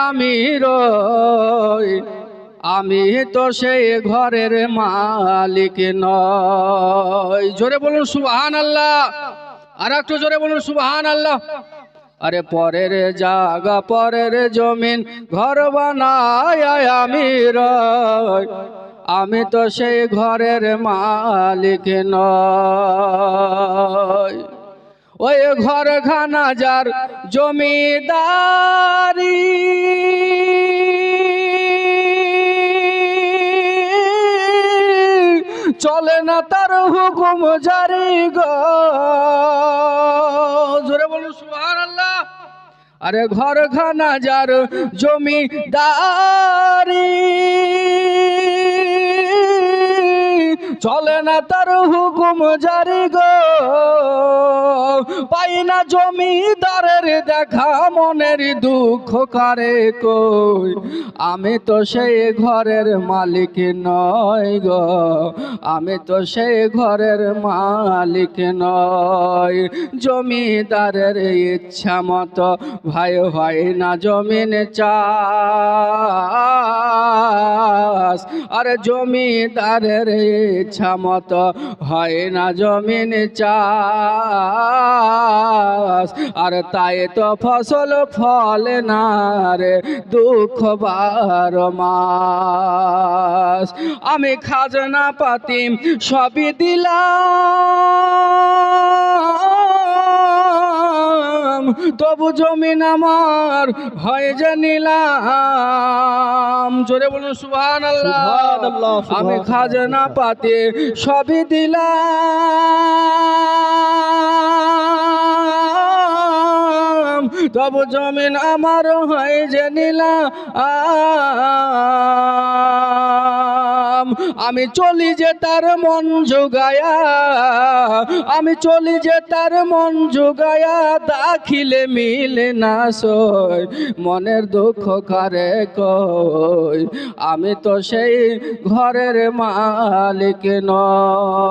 আমি রই, আমি তো সেই ঘরের মালিক নয় জোরে বলুন সুবহান আল্লাহ আর একটু জোরে বলুন সুবহান আল্লাহ আরে পরের জায়গা, পরের জমিন, ঘর বানায় আমি রই, আমি তো সেই ঘরের মালিক নয় ওই ঘর খানা যার জমিদারি। চলে না তার হুকুম জারি গো। জোরে বলুন সুবহান আল্লাহ আরে ঘর খানা যার জমিদারি। চলে না তার হুকুম জারি গো। পাই না জমিদারের দেখা, মনের দুঃখ কারে কই? আমি তো সেই ঘরের মালিক নয় গো, আমি তো সেই ঘরের মালিক নয় জমিদারের ইচ্ছা মতো ভাই হয় না জমিন চাষ আরে জমিদারের ইচ্ছা মতো হয় না জমিন চাষ। আর তাই তো ফসল ফলে না রে, দুঃখ বারো মাস। আমি খাজনা পাতি সবই দিলাম, তবু জমিন আমার হয় যে জোরে বলুন সুহান আল্লাহ আমি। খাজনা পাতে সবই দিলাম। তবু জমিন আমারও হয় যে নিলাম। আমি চলি যে তার মন যোগায়া আমি চলি যে তার মন যোগায়া দাখিলে মিলে না সই, মনের দুঃখ কারে কই? আমি তো সেই ঘরের মালিক নয়